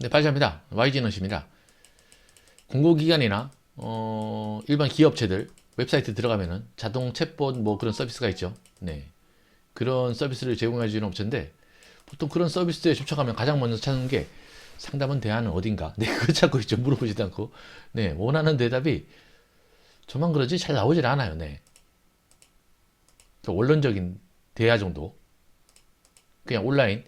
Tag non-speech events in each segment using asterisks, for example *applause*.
네, 발전합니다. YG너십니다. 공공기관이나 어, 일반 기업체들 웹사이트 들어가면은 자동 챗봇 뭐 그런 서비스가 있죠. 네. 그런 서비스를 제공해 주는 업체인데 보통 그런 서비스에 접촉하면 가장 먼저 찾는 게 상담은 대안은 어딘가. 네, 그거 찾고 있죠. 물어보지도 않고. 네, 원하는 대답이 저만 그러지 잘 나오질 않아요. 네. 그 원론적인 대화 정도. 그냥 온라인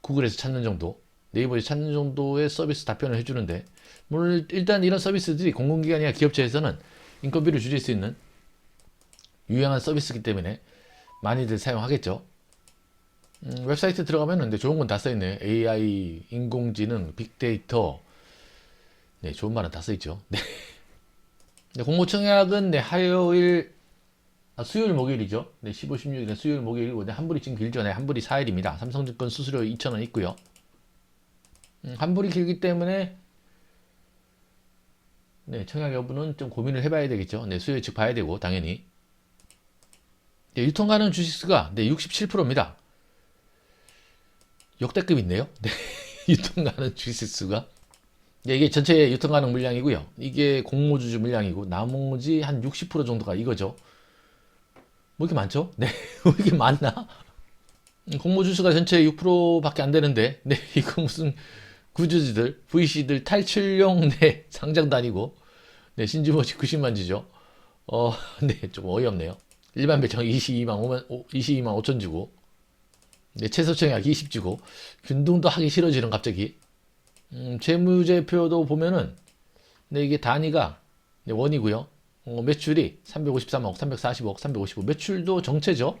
구글에서 찾는 정도, 네이버에서 찾는 정도의 서비스 답변을 해주는데, 물론 일단 이런 서비스들이 공공기관이나 기업체에서는 인건비를 줄일 수 있는 유용한 서비스이기 때문에 많이들 사용하겠죠. 음, 웹사이트 들어가면 근데 좋은 건 다 써있네. AI, 인공지능, 빅데이터. 네, 좋은 말은 다 써있죠. *laughs* 네. 네, 공모청약은 네, 화요일, 아, 수요일, 목요일이죠. 네, 15, 16일은 수요일, 목요일이고, 네, 한불이 지금 길죠. 네, 한불이 4일입니다. 삼성증권 수수료 2,000원 있고요. 음, 한불이 길기 때문에 네, 청약 여부는 좀 고민을 해봐야 되겠죠. 네, 수요 측 봐야 되고, 당연히. 네, 유통 가능 주식수가 네, 67%입니다. 역대급인데요. *laughs* 네, 유통 가능 주식수가. 네, 이게 전체 유통 가능 물량이고요. 이게 공모주주 물량이고, 나머지 한 60% 정도가 이거죠. 뭐 이렇게 많죠? 네, *laughs* 뭐 이렇게 많나? 음, 공모주수가 전체 6%밖에 안 되는데, 네, 이거 무슨 구주지들, VC들 탈출용 *laughs* 네, 상장도 아니고, 네, 신주모지 90만 주죠. 어, 네, 좀 어이없네요. 일반 배청 22만 5만, 22만 5천 주고, 네, 최소청약 20 주고, 균등도 하기 싫어지는 갑자기. 음, 재무제표도 보면은, 네, 이게 단위가 네, 원이고요. 어, 매출이 353억, 345억, 355. 매출도 정체죠.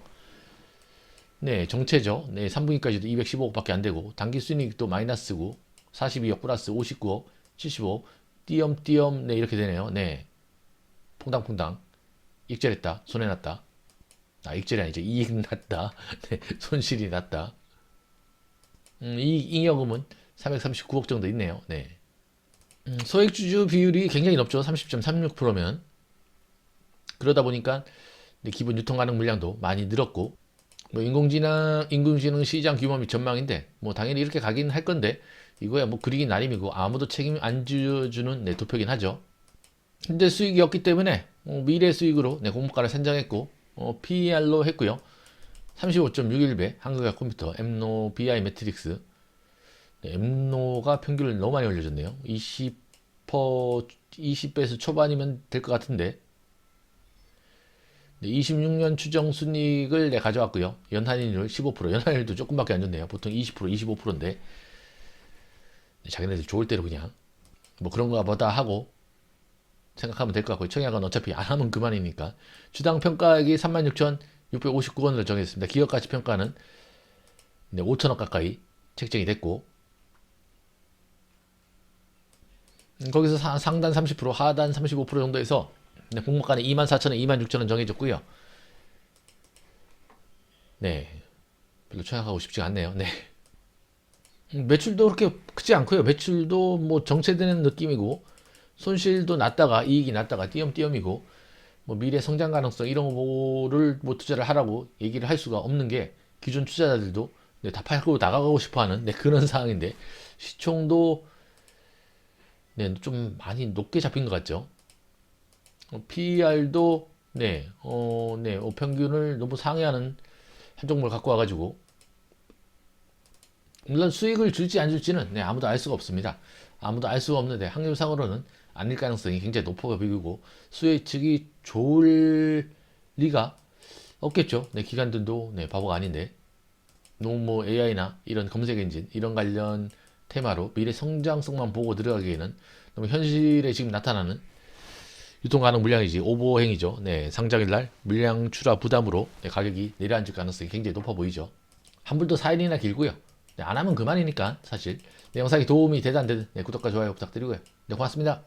네, 정체죠. 네, 3분기까지도 215억밖에 안 되고, 단기 순이익도 마이너스고, 42억 플러스 59억, 75, 띄엄띄엄, 네, 이렇게 되네요. 네. 퐁당퐁당. 익절했다. 손해났다. 아, 익절이 아니죠. 이익 났다. *laughs* 네, 손실이 났다. 음, 이 잉여금은 339억 정도 있네요. 네. 음, 소액주주 비율이 굉장히 높죠. 30.36%면. 그러다 보니까 네, 기본 유통 가능 물량도 많이 늘었고, 뭐 인공지능, 인공지능 시장 규모 및 전망인데, 뭐 당연히 이렇게 가긴 할 건데, 이거야 뭐 그리긴 나름이고 아무도 책임 안 지어주는 네, 도표긴 하죠. 현재 수익이 없기 때문에 어, 미래 수익으로 네, 공모가를 산정했고 어, PER로 했고요. 35.61배 한국약 컴퓨터 엠노 BI 매트릭스 네, 엠노가 평균을 너무 많이 올려줬네요. 20% 20배에서 초반이면 될 것 같은데 네, 26년 추정 순이익을 네, 가져왔고요. 연한율 15% 연한율도 조금밖에 안 줬네요. 보통 20% 25%인데 자기네들 좋을 대로 그냥 뭐 그런 거 보다 하고 생각하면 될 것 같고요. 청약은 어차피 안 하면 그만이니까. 주당 평가액이 36,659원으로 정했습니다. 기업 가치 평가는 네, 5천억 가까이 책정이 됐고 음, 거기서 사- 상단 30% 하단 35% 정도에서 네, 공모가는 24,000원, 26,000원 정해졌고요. 네, 별로 청약하고 싶지가 않네요. 네. 음, 매출도 그렇게 크지 않고요. 매출도 뭐 정체되는 느낌이고 손실도 났다가 이익이 났다가 띄엄띄엄이고 뭐 미래 성장 가능성 이런 거를 뭐 투자를 하라고 얘기를 할 수가 없는 게 기존 투자자들도 네, 다 팔고 나가고 싶어하는 네, 그런 상황인데 시총도 네, 좀 많이 높게 잡힌 것 같죠. 어, PER도 네, 어, 네, 어, 평균을 너무 상회하는 한 종목을 갖고 와가지고 물론 수익을 줄지 안 줄지는 네, 아무도 알 수가 없습니다. 아무도 알 수가 없는데 확률상으로는 아닐 가능성이 굉장히 높아 보이고 수익 측이 좋을 리가 없겠죠. 네, 기관들도 네, 바보가 아닌데 너무 뭐 AI나 이런 검색 엔진 이런 관련 테마로 미래 성장성만 보고 들어가기에는 너무 현실에 지금 나타나는 유통 가능 물량이지 오버행이죠. 네, 상장일 날 물량 출하 부담으로 네, 가격이 내려앉을 가능성이 굉장히 높아 보이죠. 환불도 4일이나 길고요. 네, 안 하면 그만이니까 사실 네, 영상이 도움이 되다 안 되든 네, 구독과 좋아요 부탁드리고요. 네, 고맙습니다.